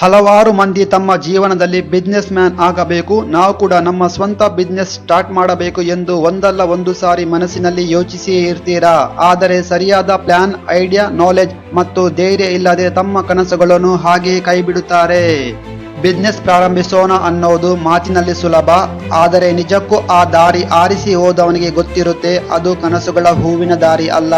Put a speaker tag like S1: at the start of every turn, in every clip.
S1: ಹಲವಾರು ಮಂದಿ ತಮ್ಮ ಜೀವನದಲ್ಲಿ ಬಿಸ್ನೆಸ್ ಮ್ಯಾನ್ ಆಗಬೇಕು. ನಾವು ಕೂಡ ನಮ್ಮ ಸ್ವಂತ ಬಿಸ್ನೆಸ್ ಸ್ಟಾರ್ಟ್ ಮಾಡಬೇಕು ಎಂದು ಒಂದಲ್ಲ ಒಂದು ಸಾರಿ ಮನಸ್ಸಿನಲ್ಲಿ ಯೋಚಿಸಿಯೇ ಇರ್ತೀರಾ? ಆದರೆ ಸರಿಯಾದ ಪ್ಲಾನ್ ಐಡಿಯಾ ನಾಲೆಜ್ ಮತ್ತು ಧೈರ್ಯ ಇಲ್ಲದೆ ತಮ್ಮ ಕನಸುಗಳನ್ನು ಹಾಗೆ ಕೈಬಿಡುತ್ತಾರೆ. ಬಿಸ್ನೆಸ್ ಪ್ರಾರಂಭಿಸೋಣ ಅನ್ನೋದು ಮಾತಿನಲ್ಲಿ ಸುಲಭ. ಆದರೆ ನಿಜಕ್ಕೂ ಆ ದಾರಿ ಆರಿಸಿ ಹೋದವನಿಗೆ ಗೊತ್ತಿರುತ್ತೆ, ಅದು ಕನಸುಗಳ ಹೂವಿನ ದಾರಿ ಅಲ್ಲ.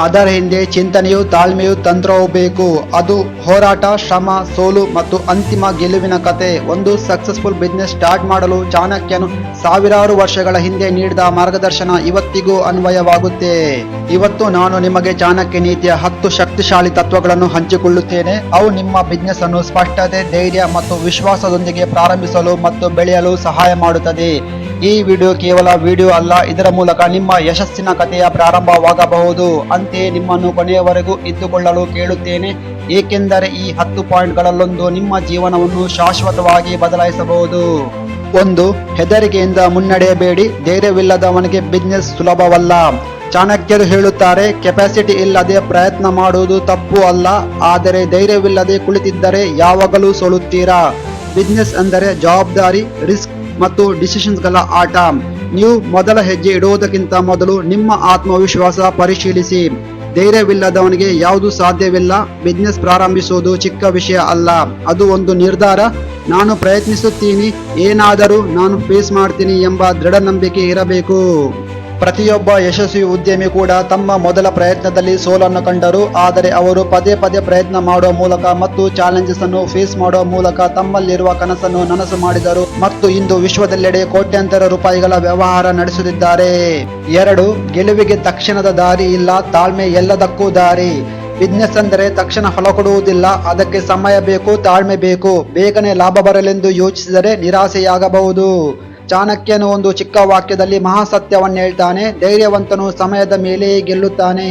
S1: ಅದರ ಹಿಂದೆ ಚಿಂತನೆಯು ತಾಳ್ಮೆಯು ತಂತ್ರವೂ ಬೇಕು. ಅದು ಹೋರಾಟ, ಶ್ರಮ, ಸೋಲು ಮತ್ತು ಅಂತಿಮ ಗೆಲುವಿನ ಕತೆ. ಒಂದು ಸಕ್ಸಸ್ಫುಲ್ ಬಿಸ್ನೆಸ್ ಸ್ಟಾರ್ಟ್ ಮಾಡಲು ಚಾಣಕ್ಯನು ಸಾವಿರಾರು ವರ್ಷಗಳ ಹಿಂದೆ ನೀಡಿದ ಮಾರ್ಗದರ್ಶನ ಇವತ್ತಿಗೂ ಅನ್ವಯವಾಗುತ್ತೆ. ಇವತ್ತು ನಾನು ನಿಮಗೆ ಚಾಣಕ್ಯ ನೀತಿಯ ಹತ್ತು ಶಕ್ತಿಶಾಲಿ ತತ್ವಗಳನ್ನು ಹಂಚಿಕೊಳ್ಳುತ್ತೇನೆ. ಅವು ನಿಮ್ಮ ಬಿಸ್ನೆಸ್ ಅನ್ನು ಸ್ಪಷ್ಟತೆ, ಧೈರ್ಯ ಮತ್ತು ವಿಶ್ವಾಸದೊಂದಿಗೆ ಪ್ರಾರಂಭಿಸಲು ಮತ್ತು ಬೆಳೆಯಲು ಸಹಾಯ ಮಾಡುತ್ತದೆ. ಈ ವಿಡಿಯೋ ಕೇವಲ ವಿಡಿಯೋ ಅಲ್ಲ, ಇದರ ಮೂಲಕ ನಿಮ್ಮ ಯಶಸ್ಸಿನ ಕಥೆಯ ಪ್ರಾರಂಭವಾಗಬಹುದು. ಅಂತೆಯೇ ನಿಮ್ಮನ್ನು ಕೊನೆಯವರೆಗೂ ಇದ್ದುಕೊಳ್ಳಲು ಕೇಳುತ್ತೇನೆ. ಏಕೆಂದರೆ ಈ ಹತ್ತು ಪಾಯಿಂಟ್ಗಳಲ್ಲೊಂದು ನಿಮ್ಮ ಜೀವನವನ್ನು ಶಾಶ್ವತವಾಗಿ ಬದಲಾಯಿಸಬಹುದು. ಒಂದು, ಹೆದರಿಕೆಯಿಂದ ಮುನ್ನಡೆಯಬೇಡಿ. ಧೈರ್ಯವಿಲ್ಲದವನಿಗೆ ಬಿಸ್ನೆಸ್ ಸುಲಭವಲ್ಲ. ಚಾಣಕ್ಯರು ಹೇಳುತ್ತಾರೆ ಕೆಪಾಸಿಟಿ ಇಲ್ಲದೆ ಪ್ರಯತ್ನ ಮಾಡುವುದು ತಪ್ಪು ಅಲ್ಲ. ಆದರೆ ಧೈರ್ಯವಿಲ್ಲದೆ ಕುಳಿತಿದ್ದರೆ ಯಾವಾಗಲೂ ಸೋಲುತ್ತೀರಾ? ಬಿಸ್ನೆಸ್ ಅಂದರೆ ಜವಾಬ್ದಾರಿ ರಿಸ್ಕ್ ಮತ್ತು ಡಿಸಿಷನ್ಸ್ಗಳ ಆಟ. ನೀವು ಮೊದಲ ಹೆಜ್ಜೆ ಇಡುವುದಕ್ಕಿಂತ ಮೊದಲು ನಿಮ್ಮ ಆತ್ಮವಿಶ್ವಾಸ ಪರಿಶೀಲಿಸಿ. ಧೈರ್ಯವಿಲ್ಲದವನಿಗೆ ಯಾವುದು ಸಾಧ್ಯವಿಲ್ಲ ಬಿಸ್ನೆಸ್ ಪ್ರಾರಂಭಿಸುವುದು ಚಿಕ್ಕ ವಿಷಯ ಅಲ್ಲ. ಅದು ಒಂದು ನಿರ್ಧಾರ. ನಾನು ಪ್ರಯತ್ನಿಸುತ್ತೀನಿ, ಏನಾದರೂ ನಾನು ಫೇಸ್ ಮಾಡ್ತೀನಿ ಎಂಬ ದೃಢ ನಂಬಿಕೆ ಇರಬೇಕು. ಪ್ರತಿಯೊಬ್ಬ ಯಶಸ್ವಿ ಉದ್ಯಮಿ ಕೂಡ ತಮ್ಮ ಮೊದಲ ಪ್ರಯತ್ನದಲ್ಲಿ ಸೋಲನ್ನು ಕಂಡರು, ಆದರೆ ಅವರು ಪದೇ ಪದೇ ಪ್ರಯತ್ನ ಮಾಡುವ ಮೂಲಕ ಮತ್ತು ಚಾಲೆಂಜಸ್ ಅನ್ನು ಫೇಸ್ ಮಾಡುವ ಮೂಲಕ ತಮ್ಮಲ್ಲಿರುವ ಕನಸನ್ನು ನನಸು ಮಾಡಿದರು ಮತ್ತು ಇಂದು ವಿಶ್ವದೆಲ್ಲೆಡೆ ಕೋಟ್ಯಾಂತರ ರೂಪಾಯಿಗಳ ವ್ಯವಹಾರ ನಡೆಸುತ್ತಿದ್ದಾರೆ. ಎರಡು, ಗೆಲುವಿಗೆ ತಕ್ಷಣದ ದಾರಿ ಇಲ್ಲ, ತಾಳ್ಮೆ ಎಲ್ಲದಕ್ಕೂ ದಾರಿ. ಬಿಸ್ನೆಸ್ ಅಂದರೆ ತಕ್ಷಣ ಫಲ ಕೊಡುವುದಿಲ್ಲ, ಅದಕ್ಕೆ ಸಮಯ ಬೇಕು, ತಾಳ್ಮೆ ಬೇಕು. ಬೇಗನೆ ಲಾಭ ಬರಲೆಂದು ಯೋಚಿಸಿದರೆ ನಿರಾಸೆಯಾಗಬಹುದು. ಚಾಣಕ್ಯನು ಒಂದು ಚಿಕ್ಕ ವಾಕ್ಯದಲ್ಲಿ ಮಹಾಸತ್ಯವನ್ನು ಹೇಳ್ತಾನೆ, ಧೈರ್ಯವಂತನು ಸಮಯದ ಮೇಲೆಯೇ ಗೆಲ್ಲುತ್ತಾನೆ.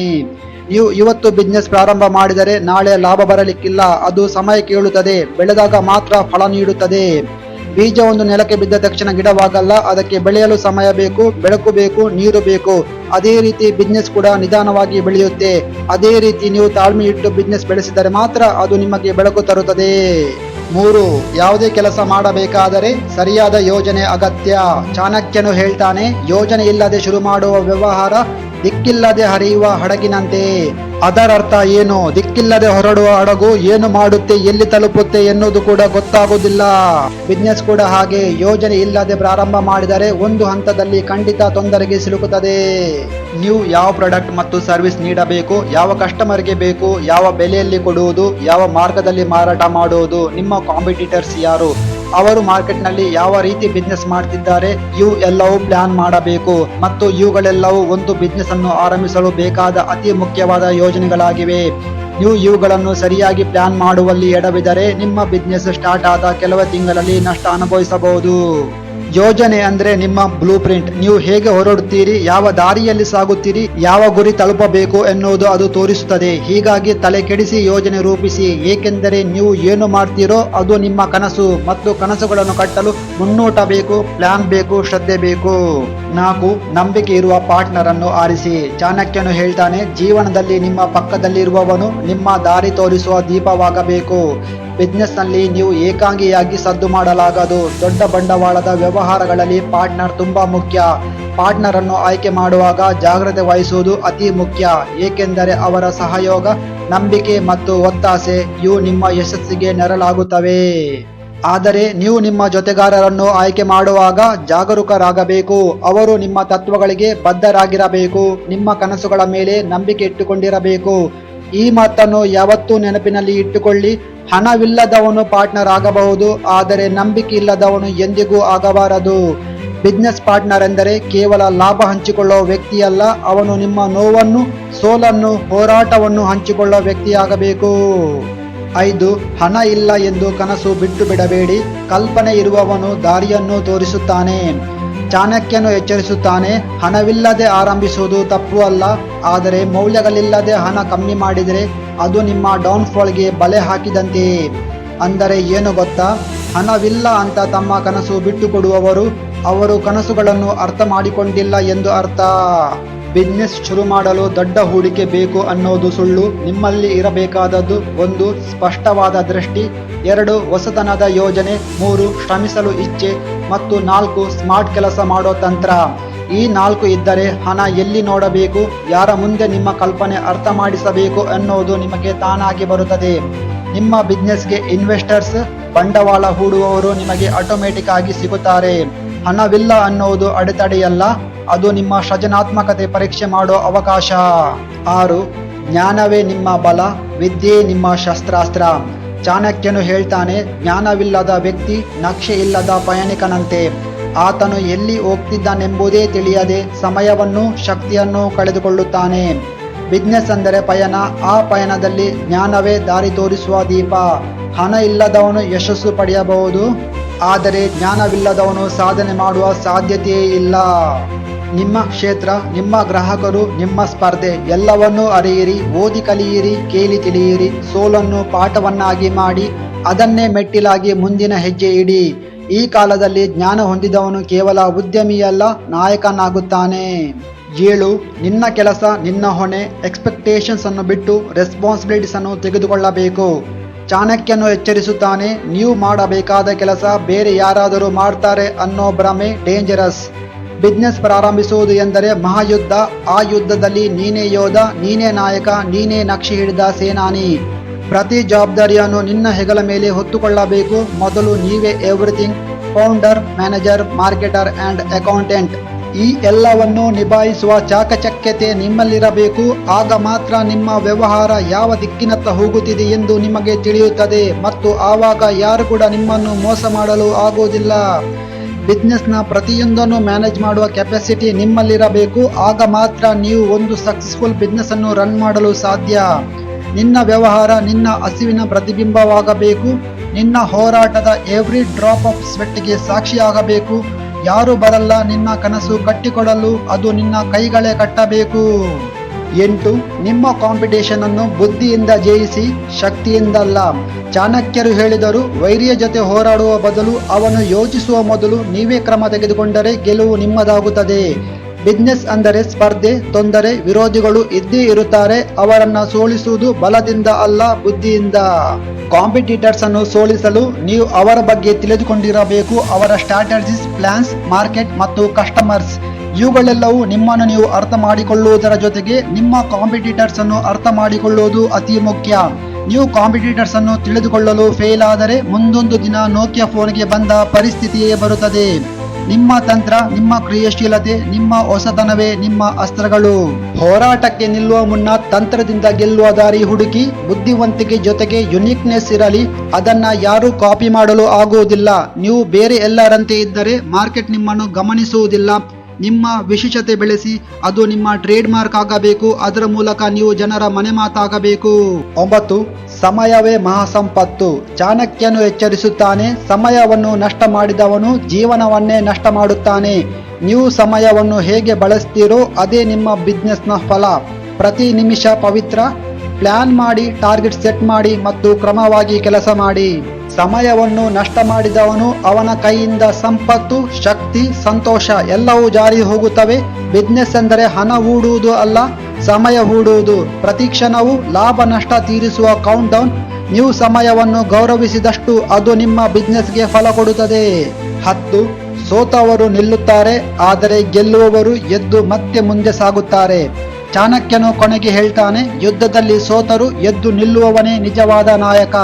S1: ನೀವು ಇವತ್ತು ಬಿಸ್ನೆಸ್ ಪ್ರಾರಂಭ ಮಾಡಿದರೆ ನಾಳೆ ಲಾಭ ಬರಲಿಕ್ಕಿಲ್ಲ, ಅದು ಸಮಯ ಕೇಳುತ್ತದೆ, ಬೆಳೆದಾಗ ಮಾತ್ರ ಫಲ ನೀಡುತ್ತದೆ. ಬೀಜ ಒಂದು ನೆಲಕ್ಕೆ ಬಿದ್ದ ತಕ್ಷಣ ಗಿಡವಾಗಲ್ಲ, ಅದಕ್ಕೆ ಬೆಳೆಯಲು ಸಮಯ ಬೇಕು, ಬೆಳಕು ಬೇಕು, ನೀರು ಬೇಕು. ಅದೇ ರೀತಿ ಬಿಸ್ನೆಸ್ ಕೂಡ ನಿಧಾನವಾಗಿ ಬೆಳೆಯುತ್ತೆ. ಅದೇ ರೀತಿ ನೀವು ತಾಳ್ಮೆ ಇಟ್ಟು ಬಿಸ್ನೆಸ್ ಬೆಳೆಸಿದರೆ ಮಾತ್ರ ಅದು ನಿಮಗೆ ಬೆಳಕು ತರುತ್ತದೆ. ಮೂರು ಯಾವುದೇ ಕೆಲಸ ಮಾಡಬೇಕಾದರೆ ಸರಿಯಾದ ಯೋಜನೆ ಅಗತ್ಯ. ಚಾಣಕ್ಯನು ಹೇಳ್ತಾನೆ ಯೋಜನೆ ಇಲ್ಲದೆ ಶುರು ಮಾಡುವ ವ್ಯವಹಾರ ದಿಕ್ಕಿಲ್ಲದೆ ಹರಿಯುವ ಹಡಗಿನಂತೆ. ಅದರರ್ಥ ಏನು? ದಿಕ್ಕಿಲ್ಲದೆ ಹೊರಡುವ ಹಡಗು ಏನು ಮಾಡುತ್ತೆ, ಎಲ್ಲಿ ತಲುಪುತ್ತೆ ಎನ್ನುವುದು ಕೂಡ ಗೊತ್ತಾಗುವುದಿಲ್ಲ. ಬಿಸ್ನೆಸ್ ಕೂಡ ಹಾಗೆ. ಯೋಜನೆ ಇಲ್ಲದೆ ಪ್ರಾರಂಭ ಮಾಡಿದರೆ ಒಂದು ಹಂತದಲ್ಲಿ ಖಂಡಿತ ತೊಂದರೆಗೆ ಸಿಲುಕುತ್ತದೆ. ನೀವು ಯಾವ ಪ್ರಾಡಕ್ಟ್ ಮತ್ತು ಸರ್ವಿಸ್ ನೀಡಬೇಕು, ಯಾವ ಕಸ್ಟಮರ್ಗೆ ಬೇಕು, ಯಾವ ಬೆಲೆಯಲ್ಲಿ ಕೊಡುವುದು, ಯಾವ ಮಾರ್ಗದಲ್ಲಿ ಮಾರಾಟ ಮಾಡುವುದು, ನಿಮ್ಮ ಕಾಂಪಿಟೇಟರ್ಸ್ ಯಾರು? ಅವರು ಮಾರ್ಕೆಟ್ನಲ್ಲಿ ಯಾವ ರೀತಿ ಬಿಸ್ನೆಸ್ ಮಾಡ್ತಿದ್ದಾರೆ, ಇವು ಎಲ್ಲವೂ ಪ್ಲಾನ್ ಮಾಡಬೇಕು. ಮತ್ತು ಇವುಗಳೆಲ್ಲವೂ ಒಂದು ಬಿಸ್ನೆಸ್ ಅನ್ನು ಆರಂಭಿಸಲು ಬೇಕಾದ ಅತಿ ಮುಖ್ಯವಾದ ಯೋಜನೆಗಳಾಗಿವೆ. ನೀವು ಇವುಗಳನ್ನು ಸರಿಯಾಗಿ ಪ್ಲಾನ್ ಮಾಡುವಲ್ಲಿ ಎಡವಿದರೆ ನಿಮ್ಮ ಬಿಸ್ನೆಸ್ ಸ್ಟಾರ್ಟ್ ಆದ ಕೆಲವೇ ತಿಂಗಳಲ್ಲಿ ನಷ್ಟ ಅನುಭವಿಸಬಹುದು. ಯೋಜನೆ ಅಂದ್ರೆ ನಿಮ್ಮ ಬ್ಲೂ ಪ್ರಿಂಟ್ ನೀವು ಹೇಗೆ ಹೊರಡುತ್ತೀರಿ, ಯಾವ ದಾರಿಯಲ್ಲಿ ಸಾಗುತ್ತೀರಿ, ಯಾವ ಗುರಿ ತಲುಪಬೇಕು ಎನ್ನುವುದು ಅದು ತೋರಿಸುತ್ತದೆ. ಹೀಗಾಗಿ ತಲೆ ಕೆಡಿಸಿ ಯೋಜನೆ ರೂಪಿಸಿ, ಏಕೆಂದರೆ ನೀವು ಏನು ಮಾಡ್ತೀರೋ ಅದು ನಿಮ್ಮ ಕನಸು ಮತ್ತು ಕನಸುಗಳನ್ನು ಕಟ್ಟಲು ಮುನ್ನೋಟ ಬೇಕು ಪ್ಲಾನ್ ಬೇಕು, ಶ್ರದ್ಧೆ ಬೇಕು. ನಾಲ್ಕು, ನಂಬಿಕೆ ಇರುವ ಪಾರ್ಟ್ನರ್ ಅನ್ನು ಆರಿಸಿ. ಚಾಣಕ್ಯನು ಹೇಳ್ತಾನೆ, ಜೀವನದಲ್ಲಿ ನಿಮ್ಮ ಪಕ್ಕದಲ್ಲಿರುವವನು ನಿಮ್ಮ ದಾರಿ ತೋರಿಸುವ ದೀಪವಾಗಬೇಕು. ಬಿಸ್ನೆಸ್ನಲ್ಲಿ ನೀವು ಏಕಾಂಗಿಯಾಗಿ ಸದ್ದು ಮಾಡಲಾಗದು. ದೊಡ್ಡ ಬಂಡವಾಳದ ವ್ಯವಹಾರಗಳಲ್ಲಿ ಪಾರ್ಟ್ನರ್ ತುಂಬಾ ಮುಖ್ಯ. ಪಾರ್ಟ್ನರ್ ಅನ್ನು ಆಯ್ಕೆ ಮಾಡುವಾಗ ಜಾಗ್ರತೆ ವಹಿಸುವುದು ಅತಿ ಮುಖ್ಯ. ಏಕೆಂದರೆ ಅವರ ಸಹಯೋಗ, ನಂಬಿಕೆ ಮತ್ತು ಒತ್ತಾಸೆ ಇವು ನಿಮ್ಮ ಯಶಸ್ಸಿಗೆ ನೆರಳಾಗುತ್ತವೆ. ಆದರೆ ನೀವು ನಿಮ್ಮ ಜೊತೆಗಾರರನ್ನು ಆಯ್ಕೆ ಮಾಡುವಾಗ ಜಾಗರೂಕರಾಗಬೇಕು. ಅವರು ನಿಮ್ಮ ತತ್ವಗಳಿಗೆ ಬದ್ಧರಾಗಿರಬೇಕು. ನಿಮ್ಮ ಕನಸುಗಳ ಮೇಲೆ ನಂಬಿಕೆ ಇಟ್ಟುಕೊಂಡಿರಬೇಕು. ಈ ಮಾತನ್ನು ಯಾವತ್ತೂ ನೆನಪಿನಲ್ಲಿ ಇಟ್ಟುಕೊಳ್ಳಿ. ಹಣವಿಲ್ಲದವನು ಪಾರ್ಟ್ನರ್ ಆಗಬಹುದು, ಆದರೆ ನಂಬಿಕೆ ಇಲ್ಲದವನು ಎಂದಿಗೂ ಆಗಬಾರದು. ಬಿಸ್ನೆಸ್ ಪಾರ್ಟ್ನರ್ ಎಂದರೆ ಕೇವಲ ಲಾಭ ಹಂಚಿಕೊಳ್ಳುವ ವ್ಯಕ್ತಿಯಲ್ಲ, ಅವನು ನಿಮ್ಮ ನೋವನ್ನು, ಸೋಲನ್ನು, ಹೋರಾಟವನ್ನು ಹಂಚಿಕೊಳ್ಳುವ ವ್ಯಕ್ತಿಯಾಗಬೇಕು. ಐದು, ಹಣ ಇಲ್ಲ ಎಂದು ಕನಸು ಬಿಟ್ಟು ಬಿಡಬೇಡಿ. ಕಲ್ಪನೆ ಇರುವವನು ದಾರಿಯನ್ನು ತೋರಿಸುತ್ತಾನೆ. ಚಾಣಕ್ಯನು ಎಚ್ಚರಿಸುತ್ತಾನೆ, ಹಣವಿಲ್ಲದೆ ಆರಂಭಿಸುವುದು ತಪ್ಪು ಅಲ್ಲ, ಆದರೆ ಮೌಲ್ಯಗಳಿಲ್ಲದೆ ಹಣ ಕಮ್ಮಿ ಮಾಡಿದರೆ ಅದು ನಿಮ್ಮ ಡೌನ್ಫಾಲ್ಗೆ ಬಲೆ ಹಾಕಿದಂತೆ ಅಂದರೆ ಏನು ಗೊತ್ತಾ? ಹಣವಿಲ್ಲ ಅಂತ ತಮ್ಮ ಕನಸು ಬಿಟ್ಟುಕೊಡುವವರು, ಅವರು ಕನಸುಗಳನ್ನು ಅರ್ಥ ಮಾಡಿಕೊಂಡಿಲ್ಲ ಎಂದು ಅರ್ಥ. ಬಿಸ್ನೆಸ್ ಶುರು ಮಾಡಲು ದೊಡ್ಡ ಹೂಡಿಕೆ ಬೇಕು ಅನ್ನೋದು ಸುಳ್ಳು, ನಿಮ್ಮಲ್ಲಿ ಇರಬೇಕಾದದ್ದು ಒಂದು ಸ್ಪಷ್ಟವಾದ ದೃಷ್ಟಿ, ಎರಡು ಹೊಸತನದ ಯೋಜನೆ, ಮೂರು ಶ್ರಮಿಸಲು ಇಚ್ಛೆ ಮತ್ತು ನಾಲ್ಕು ಸ್ಮಾರ್ಟ್ ಕೆಲಸ ಮಾಡೋ ತಂತ್ರ. ಈ ನಾಲ್ಕು ಇದ್ದರೆ ಹಣ ಎಲ್ಲಿ ನೋಡಬೇಕು, ಯಾರ ಮುಂದೆ ನಿಮ್ಮ ಕಲ್ಪನೆ ಅರ್ಥ ಮಾಡಿಸಬೇಕು ಅನ್ನೋದು ನಿಮಗೆ ತಾನಾಗಿ ಬರುತ್ತದೆ. ನಿಮ್ಮ ಬಿಸ್ನೆಸ್ಗೆ ಇನ್ವೆಸ್ಟರ್ಸ್, ಬಂಡವಾಳ ಹೂಡುವವರು ನಿಮಗೆ ಆಟೋಮೆಟಿಕ್ ಆಗಿ ಸಿಗುತ್ತಾರೆ. ಹಣವಿಲ್ಲ ಅನ್ನೋದು ಅಡೆತಡೆಯಲ್ಲ, ಅದು ನಿಮ್ಮ ಸೃಜನಾತ್ಮಕತೆ ಪರೀಕ್ಷೆ ಮಾಡೋ ಅವಕಾಶ. ಆರು, ಜ್ಞಾನವೇ ನಿಮ್ಮ ಬಲ, ವಿದ್ಯೆ ನಿಮ್ಮ ಶಸ್ತ್ರಾಸ್ತ್ರ. ಚಾಣಕ್ಯನು ಹೇಳ್ತಾನೆ, ಜ್ಞಾನವಿಲ್ಲದ ವ್ಯಕ್ತಿ ನಕ್ಷೆ ಇಲ್ಲದ ಪಯಣಿಕನಂತೆ. ಆತನು ಎಲ್ಲಿ ಹೋಗ್ತಿದ್ದಾನೆಂಬುದೇ ತಿಳಿಯದೆ ಸಮಯವನ್ನು ಶಕ್ತಿಯನ್ನು ಕಳೆದುಕೊಳ್ಳುತ್ತಾನೆ. ಬಿಸ್ನೆಸ್ ಅಂದರೆ ಪಯಣ, ಆ ಪಯಣದಲ್ಲಿ ಜ್ಞಾನವೇ ದಾರಿ ತೋರಿಸುವ ದೀಪ. ಹಣ ಇಲ್ಲದವನು ಯಶಸ್ಸು ಪಡೆಯಬಹುದು, ಆದರೆ ಜ್ಞಾನವಿಲ್ಲದವನು ಸಾಧನೆ ಮಾಡುವ ಸಾಧ್ಯತೆಯೇ ಇಲ್ಲ. ನಿಮ್ಮ ಕ್ಷೇತ್ರ, ನಿಮ್ಮ ಗ್ರಾಹಕರು, ನಿಮ್ಮ ಸ್ಪರ್ಧೆ ಎಲ್ಲವನ್ನೂ ಅರಿಯಿರಿ, ಓದಿ ಕಲಿಯಿರಿ, ಕೇಳಿ ತಿಳಿಯಿರಿ, ಸೋಲನ್ನು ಪಾಠವನ್ನಾಗಿ ಮಾಡಿ, ಅದನ್ನೇ ಮೆಟ್ಟಿಲಾಗಿ ಮುಂದಿನ ಹೆಜ್ಜೆ ಇಡಿ. ಈ ಕಾಲದಲ್ಲಿ ಜ್ಞಾನ ಹೊಂದಿದವನು ಕೇವಲ ಉದ್ಯಮಿಯಲ್ಲ ನಾಯಕನಾಗುತ್ತಾನೆ. ಏಳು, ನಿನ್ನ ಕೆಲಸ, ನಿನ್ನ ಹೊಣೆ ಎಕ್ಸ್ಪೆಕ್ಟೇಷನ್ಸ್ ಅನ್ನು ಬಿಟ್ಟು ರೆಸ್ಪಾನ್ಸಿಬಿಲಿಟೀಸ್ ಅನ್ನು ತೆಗೆದುಕೊಳ್ಳಬೇಕು. ಚಾಣಕ್ಯನು ಎಚ್ಚರಿಸುತ್ತಾನೆ, ನೀವು ಮಾಡಬೇಕಾದ ಕೆಲಸ ಬೇರೆ ಯಾರಾದರೂ ಮಾಡ್ತಾರೆ ಅನ್ನೋ ಭ್ರಮೆ ಡೇಂಜರಸ್ ಬಿಸ್ನೆಸ್ ಪ್ರಾರಂಭಿಸುವುದು ಎಂದರೆ ಮಹಾಯುದ್ಧ. ಆ ಯುದ್ಧದಲ್ಲಿ ನೀನೇ ಯೋಧ, ನೀನೇ ನಾಯಕ, ನೀನೇ ನಕ್ಷೆ ಹಿಡಿದ ಸೇನಾನಿ. ಪ್ರತಿ ಜವಾಬ್ದಾರಿಯನ್ನು ನಿನ್ನ ಹೆಗಲ ಮೇಲೆ ಹೊತ್ತುಕೊಳ್ಳಬೇಕು. ಮೊದಲು ನೀವೇ everything founder manager marketer and accountant ಈ ಎಲ್ಲವನ್ನು ನಿಭಾಯಿಸುವ ಚಾಕಚಕ್ಯತೆ ನಿಮ್ಮಲ್ಲಿರಬೇಕು. ಆಗ ಮಾತ್ರ ನಿಮ್ಮ ವ್ಯವಹಾರ ಯಾವ ದಿಕ್ಕಿನತ್ತ ಹೋಗುತ್ತಿದೆ ಎಂದು ನಿಮಗೆ ತಿಳಿಯುತ್ತದೆ. ಮತ್ತು ಆವಾಗ ಯಾರು ಕೂಡ ನಿಮ್ಮನ್ನು ಮೋಸ ಮಾಡಲು ಆಗುವುದಿಲ್ಲ. ಬಿಸ್ನೆಸ್ನ ಪ್ರತಿಯೊಂದನ್ನು ಮ್ಯಾನೇಜ್ ಮಾಡುವ ಕೆಪಾಸಿಟಿ ನಿಮ್ಮಲ್ಲಿರಬೇಕು. ಆಗ ಮಾತ್ರ ನೀವು ಒಂದು ಸಕ್ಸಸ್ಫುಲ್ ಬಿಸ್ನೆಸ್ ಅನ್ನು ರನ್ ಮಾಡಲು ಸಾಧ್ಯ. ನಿನ್ನ ವ್ಯವಹಾರ, ನಿನ್ನ ಹಸಿವಿನ ಪ್ರತಿಬಿಂಬವಾಗಬೇಕು. ನಿನ್ನ ಹೋರಾಟದ ಎವ್ರಿ ಡ್ರಾಪ್ ಆಫ್ ಸ್ವೆಟ್ಗೆ ಸಾಕ್ಷಿಯಾಗಬೇಕು. ಯಾರು ಬರಲ್ಲ ನಿನ್ನ ಕನಸು ಕಟ್ಟಿಕೊಡಲು, ಅದು ನಿನ್ನ ಕೈಗಳೇ ಕಟ್ಟಬೇಕು. ಎಂಟು, ನಿಮ್ಮ ಕಾಂಪಿಟೇಷನ್ ಅನ್ನು ಬುದ್ಧಿಯಿಂದ ಜಯಿಸಿ ಶಕ್ತಿಯಿಂದಲ್ಲ. ಚಾಣಕ್ಯರು ಹೇಳಿದರು, ವೈರಿಯ ಜೊತೆ ಹೋರಾಡುವ ಬದಲು ಅವನು ಯೋಚಿಸುವ ಮೊದಲು ನೀವೇ ಕ್ರಮ ತೆಗೆದುಕೊಂಡರೆ ಗೆಲುವು ನಿಮ್ಮದಾಗುತ್ತದೆ. ಬಿಸ್ನೆಸ್ ಅಂದರೆ ಸ್ಪರ್ಧೆ, ತೊಂದರೆ, ವಿರೋಧಿಗಳು ಇದ್ದೇ ಇರುತ್ತಾರೆ. ಅವರನ್ನ ಸೋಲಿಸುವುದು ಬಲದಿಂದ ಅಲ್ಲ, ಬುದ್ಧಿಯಿಂದ. ಕಾಂಪಿಟೀಟರ್ಸ್ ಅನ್ನು ಸೋಲಿಸಲು ನೀವು ಅವರ ಬಗ್ಗೆ ತಿಳಿದುಕೊಂಡಿರಬೇಕು. ಅವರ ಸ್ಟ್ರಾಟಜಿಸ್ ಪ್ಲಾನ್ಸ್ ಮಾರ್ಕೆಟ್ ಮತ್ತು ಕಸ್ಟಮರ್ಸ್ ಇವುಗಳೆಲ್ಲವೂ ನಿಮ್ಮನ್ನು ನೀವು ಅರ್ಥ ಮಾಡಿಕೊಳ್ಳುವುದರ ಜೊತೆಗೆ ನಿಮ್ಮ ಕಾಂಪಿಟೀಟರ್ಸ್ ಅನ್ನು ಅರ್ಥ ಮಾಡಿಕೊಳ್ಳುವುದು ಅತಿ ಮುಖ್ಯ. ನೀವು ಕಾಂಪಿಟೀಟರ್ಸ್ ಅನ್ನು ತಿಳಿದುಕೊಳ್ಳಲು ಫೇಲ್ ಆದರೆ ಮುಂದೊಂದು ದಿನ ನೋಕಿಯಾ ಫೋನ್ಗೆ ಬಂದ ಪರಿಸ್ಥಿತಿಯೇ ಬರುತ್ತದೆ. ನಿಮ್ಮ ತಂತ್ರ, ನಿಮ್ಮ ಕ್ರಿಯಾಶೀಲತೆ, ನಿಮ್ಮ ಹೊಸತನವೇ ನಿಮ್ಮ ಅಸ್ತ್ರಗಳು. ಹೋರಾಟಕ್ಕೆ ನಿಲ್ಲುವ ಮುನ್ನ ತಂತ್ರದಿಂದ ಗೆಲ್ಲುವ ದಾರಿ ಹುಡುಕಿ, ಬುದ್ಧಿವಂತಿಕೆ ಜೊತೆಗೆ ಯುನಿಕ್ನೆಸ್ ಇರಲಿ, ಅದನ್ನ ಯಾರು ಕಾಪಿ ಮಾಡಲು ಆಗುವುದಿಲ್ಲ. ನೀವು ಬೇರೆ ಎಲ್ಲರಂತೆ ಇದ್ದರೆ ಮಾರ್ಕೆಟ್ ನಿಮ್ಮನ್ನು ಗಮನಿಸುವುದಿಲ್ಲ. ನಿಮ್ಮ ವಿಶೇಷತೆ ಬೆಳೆಸಿ, ಅದು ನಿಮ್ಮ ಟ್ರೇಡ್ ಮಾರ್ಕ್ ಆಗಬೇಕು. ಅದರ ಮೂಲಕ ನೀವು ಜನರ ಮನೆ ಮಾತಾಗಬೇಕು ಒಂಬತ್ತು ಸಮಯವೇ ಮಹಾಸಂಪತ್ತು. ಚಾಣಕ್ಯನು ಎಚ್ಚರಿಸುತ್ತಾನೆ, ಸಮಯವನ್ನು ನಷ್ಟ ಮಾಡಿದವನು ಜೀವನವನ್ನೇ ನಷ್ಟ ಮಾಡುತ್ತಾನೆ. ನೀವು ಸಮಯವನ್ನು ಹೇಗೆ ಬಳಸ್ತೀರೋ ಅದೇ ನಿಮ್ಮ ಬಿಸ್ನೆಸ್ನ ಫಲ. ಪ್ರತಿ ನಿಮಿಷ ಪವಿತ್ರ. ಪ್ಲ್ಯಾನ್ ಮಾಡಿ, ಟಾರ್ಗೆಟ್ ಸೆಟ್ ಮಾಡಿ ಮತ್ತು ಕ್ರಮವಾಗಿ ಕೆಲಸ ಮಾಡಿ. ಸಮಯವನ್ನು ನಷ್ಟ ಮಾಡಿದವನು ಅವನ ಕೈಯಿಂದ ಸಂಪತ್ತು, ಶಕ್ತಿ, ಸಂತೋಷ ಎಲ್ಲವೂ ಜಾರಿ ಹೋಗುತ್ತವೆ. ಬಿಸ್ನೆಸ್ ಎಂದರೆ ಹಣ ಹೂಡುವುದು ಅಲ್ಲ ಸಮಯ ಹೂಡುವುದು. ಪ್ರತಿ ಕ್ಷಣವೂ ಲಾಭ ನಷ್ಟ ತೀರಿಸುವ ಕೌಂಟ್ ಡೌನ್ ನೀವು ಸಮಯವನ್ನು ಗೌರವಿಸಿದಷ್ಟು ಅದು ನಿಮ್ಮ ಬಿಸ್ನೆಸ್ಗೆ ಫಲ ಕೊಡುತ್ತದೆ. ಹತ್ತು, ಸೋತವರು ನಿಲ್ಲುತ್ತಾರೆ, ಆದರೆ ಗೆಲ್ಲುವವರು ಎದ್ದು ಮತ್ತೆ ಮುಂದೆ ಸಾಗುತ್ತಾರೆ. ಚಾಣಕ್ಯನು ಕೊನೆಗೆ ಹೇಳ್ತಾನೆ, ಯುದ್ಧದಲ್ಲಿ ಸೋತರು ಎದ್ದು ನಿಲ್ಲುವವನೇ ನಿಜವಾದ ನಾಯಕ.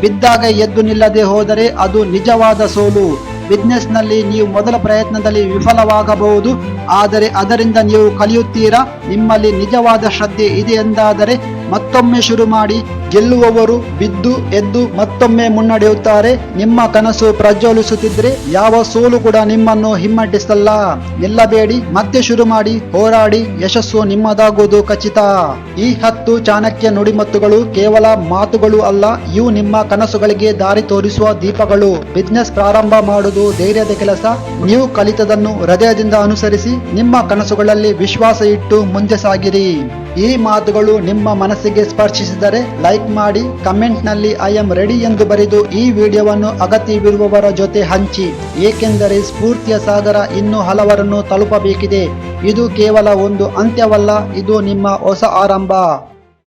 S1: ಬಿದ್ದಾಗ ಎದ್ದು ನಿಲ್ಲದೆ ಹೋದರೆ ಅದು ನಿಜವಾದ ಸೋಲು. ಬಿಸ್ನೆಸ್ನಲ್ಲಿ ನೀವು ಮೊದಲ ಪ್ರಯತ್ನದಲ್ಲಿ ವಿಫಲವಾಗಬಹುದು. ಆದರೆ ಅದರಿಂದ ನೀವು ಕಲಿಯುತ್ತೀರಾ? ನಿಮ್ಮಲ್ಲಿ ನಿಜವಾದ ಶ್ರದ್ಧೆ ಇದೆ ಎಂದಾದರೆ ಮತ್ತೊಮ್ಮೆ ಶುರು ಮಾಡಿ. ಗೆಲ್ಲುವವರು ಬಿದ್ದು, ಎದ್ದು ಮತ್ತೊಮ್ಮೆ ಮುನ್ನಡೆಯುತ್ತಾರೆ. ನಿಮ್ಮ ಕನಸು ಪ್ರಜ್ವಲಿಸುತ್ತಿದ್ರೆ ಯಾವ ಸೋಲು ಕೂಡ ನಿಮ್ಮನ್ನು ಹಿಮ್ಮಟ್ಟಿಸಲ್ಲ. ನಿಲ್ಲಬೇಡಿ ಮತ್ತೆ ಶುರು ಮಾಡಿ, ಹೋರಾಡಿ, ಯಶಸ್ಸು ನಿಮ್ಮದಾಗುವುದು ಖಚಿತ. ಈ ಹತ್ತು ಚಾಣಕ್ಯ ನುಡಿಮತ್ತುಗಳು ಕೇವಲ ಮಾತುಗಳು ಅಲ್ಲ, ಇವು ನಿಮ್ಮ ಕನಸುಗಳಿಗೆ ದಾರಿ ತೋರಿಸುವ ದೀಪಗಳು. ಬಿಸ್ನೆಸ್ ಪ್ರಾರಂಭ ಮಾಡುವುದು ಧೈರ್ಯದ ಕೆಲಸ. ನೀವು ಕಲಿತದನ್ನು ಹೃದಯದಿಂದ ಅನುಸರಿಸಿ, ನಿಮ್ಮ ಕನಸುಗಳಲ್ಲಿ ವಿಶ್ವಾಸ ಇಟ್ಟು ಮುಂದೆ ಸಾಗಿರಿ. ಈ ಮಾತುಗಳು ನಿಮ್ಮ ಮನಸ್ಸಿಗೆ ಸ್ಪರ್ಶಿಸಿದರೆ ಲೈಕ್ ಲೈಕ್ ಮಾಡಿ ಕಮೆಂಟ್ನಲ್ಲಿ ಐ ಆಮ್ ರೆಡಿ ಎಂದು ಬರೆದು ಈ ವಿಡಿಯೋವನ್ನು ಅಗತ್ಯವಿರುವವರ ಜೊತೆ ಹಂಚಿ. ಏಕೆಂದರೆ ಸ್ಫೂರ್ತಿಯ ಸಾಗರ ಇನ್ನೂ ಹಲವರನ್ನು ತಲುಪಬೇಕಿದೆ. ಇದು ಕೇವಲ ಒಂದು ಅಂತ್ಯವಲ್ಲ, ಇದು ನಿಮ್ಮ ಹೊಸ ಆರಂಭ.